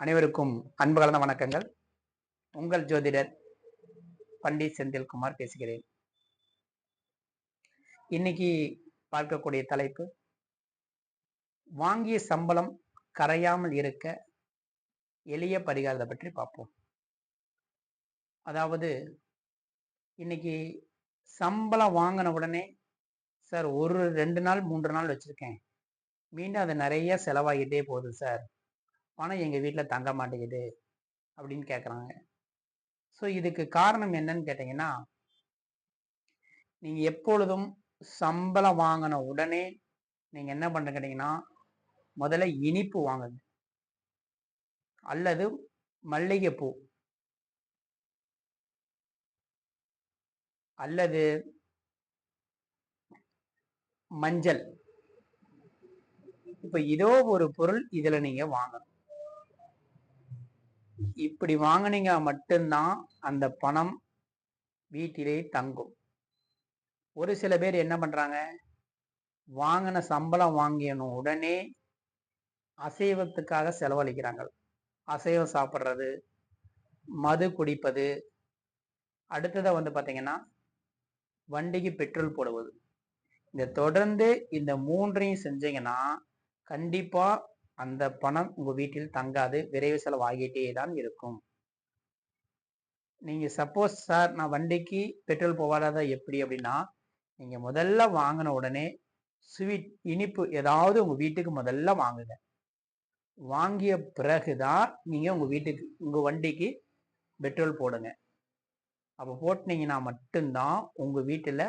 அனைவருக்கும் அன்பு கலந்த வணக்கங்கள். உங்கள் ஜோதிடர் பண்டிட் செந்தில்குமார் பேசுகிறேன். இன்னைக்கு பார்க்கக்கூடிய தலைப்பு வாங்கிய சம்பளம் கரையாமல் இருக்க எளிய பரிகாரத்தை பற்றி பார்ப்போம். அதாவது இன்னைக்கு சம்பளம் வாங்கின உடனே சார் ஒரு ரெண்டு நாள் மூன்று நாள் வச்சுருக்கேன். மீண்டும் அது நிறைய செலவாகிட்டே போகுது சார். பணம் எங்கள் வீட்டில் தங்க மாட்டேங்குது அப்படின்னு கேட்குறாங்க ஸோ இதுக்கு காரணம் என்னன்னு கேட்டிங்கன்னா நீங்கள் எப்பொழுதும் சம்பளம் வாங்கின உடனே நீங்கள் என்ன பண்ண கேட்டிங்கன்னா முதல்ல இனிப்பு வாங்குங்க. அல்லது மல்லிகைப்பூ. அல்லது மஞ்சள். இப்போ இதோ ஒரு பொருள் இதில் நீங்கள் வாங்கணும். இப்படி வாங்கினீங்க மட்டும்தான் அந்த பணம் வீட்டிலே தங்கும். ஒரு சில பேர் என்ன பண்ணுறாங்க வாங்கின சம்பளம் வாங்கியணும் உடனே அசைவத்துக்காக செலவழிக்கிறாங்க அசைவம் சாப்பிட்றது மது குடிப்பது. அடுத்ததை வந்து பார்த்தீங்கன்னா வண்டிக்கு பெட்ரோல் போடுவது. இந்த தொடர்ந்து இந்த மூன்றையும் செஞ்சீங்கன்னா கண்டிப்பாக அந்த பணம் உங்க வீட்டில் தங்காது விரைவு செலவு ஆகிட்டே தான் இருக்கும். நீங்க சப்போஸ் சார் நான் வண்டிக்கு பெட்ரோல் போகாத எப்படி அப்படின்னா நீங்க முதல்ல வாங்கின உடனே ஸ்வீட் இனிப்பு ஏதாவது உங்க வீட்டுக்கு முதல்ல வாங்குங்க. வாங்கிய பிறகுதான் நீங்க உங்க வீட்டுக்கு உங்க வண்டிக்கு பெட்ரோல் போடுங்க. அப்போ போட்டினீங்கன்னா மட்டும்தான் உங்க வீட்டுல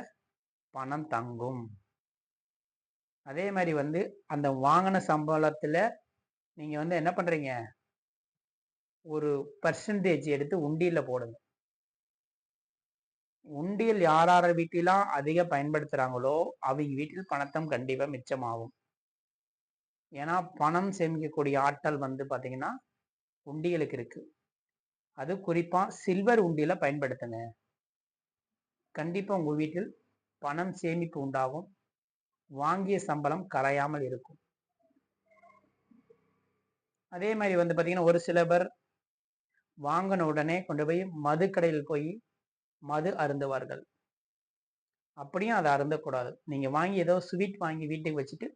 பணம் தங்கும். அதே மாதிரி வந்து அந்த வாங்கின சம்பளத்தில் நீங்கள் வந்து என்ன பண்ணுறீங்க ஒரு பர்சன்டேஜ் எடுத்து உண்டியில் போடுங்க. உண்டியல் யார் யார் வீட்டிலாம் அதிக பயன்படுத்துகிறாங்களோ அவங்க வீட்டில் பணத்தம் கண்டிப்பாக மிச்சமாகும். ஏன்னா பணம் சேமிக்கக்கூடிய ஆற்றல் வந்து பார்த்தீங்கன்னா உண்டியலுக்கு இருக்கு. அது குறிப்பாக சில்வர் உண்டியில் பயன்படுத்துங்க. கண்டிப்பாக உங்கள் வீட்டில் பணம் சேமிப்பு உண்டாகும். வாங்கிய சம்பளம் கரையாமல் இருக்கும். அதே மாதிரி வந்து பார்த்தீங்கன்னா ஒரு சில பேர் வாங்கின உடனே கொண்டு போய் மது கடையில் போய் மது அருந்துவார்கள். அப்படியும் அதை அருந்தக்கூடாது. நீங்கள் வாங்கி ஏதோ ஸ்வீட் வாங்கி வீட்டுக்கு வச்சுட்டு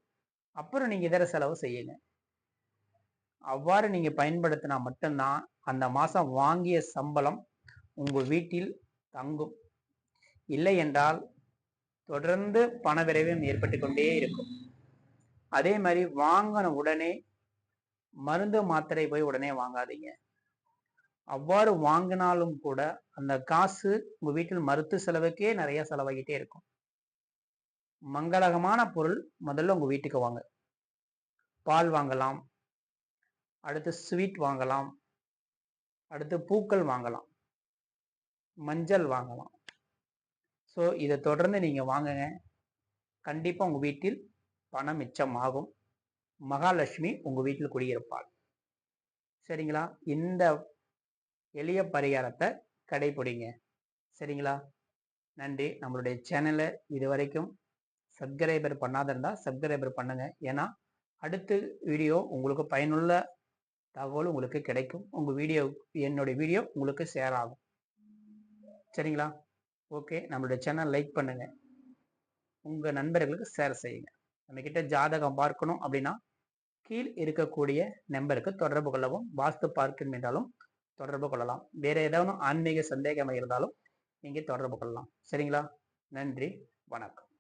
அப்புறம் நீங்கள் இதர செலவு செய்யுங்க. அவ்வாறு நீங்கள் பயன்படுத்தினா மட்டும்தான் அந்த மாதம் வாங்கிய சம்பளம் உங்கள் வீட்டில் தங்கும். இல்லை என்றால் தொடர்ந்து பண விரைவும் ஏற்பட்டு கொண்டே இருக்கும். அதே மாதிரி வாங்கின உடனே மருந்து மாத்திரை போய் உடனே வாங்காதீங்க. அவ்வாறு வாங்கினாலும் கூட அந்த காசு உங்க வீட்டில் மருத்துவ செலவுக்கே நிறைய செலவாகிட்டே இருக்கும். மங்களகமான பொருள் முதல்ல உங்க வீட்டுக்கு வாங்க. பால் வாங்கலாம். அடுத்து ஸ்வீட் வாங்கலாம். அடுத்து பூக்கள் வாங்கலாம். மஞ்சள் வாங்கலாம். ஸோ இதை தொடர்ந்து நீங்கள் வாங்குங்க. கண்டிப்பாக உங்கள் வீட்டில் பணம் மிச்சமாகும். மகாலட்சுமி உங்கள் வீட்டில் குடியிருப்பாள். சரிங்களா? இந்த எளிய பரிகாரத்தை கடைபிடிங்க சரிங்களா? நன்றி. நம்மளுடைய சேனலை இது வரைக்கும் சப்ஸ்கிரைபர் பண்ணாத இருந்தால் சப்ஸ்கிரைபர் பண்ணுங்கள் ஏன்னா அடுத்த வீடியோ உங்களுக்கு பயனுள்ள தகவல் உங்களுக்கு கிடைக்கும். உங்கள் வீடியோ என்னுடைய வீடியோ உங்களுக்கு ஷேர் ஆகும். சரிங்களா? ஓகே நம்மளுடைய சேனல் லைக் பண்ணுங்க. உங்கள் நண்பர்களுக்கு ஷேர் செய்யுங்க. நம்மக்கிட்ட ஜாதகம் பார்க்கணும் அப்படின்னா கீழ் இருக்கக்கூடிய நம்பருக்கு தொடர்பு கொள்ளவும் வாஸ்து பார்க்கணும் என்றாலும் தொடர்பு கொள்ளலாம். வேற ஏதாவது ஆன்மீக சந்தேகம் இருந்தாலும் நீங்கள் தொடர்பு கொள்ளலாம். சரிங்களா? நன்றி வணக்கம்.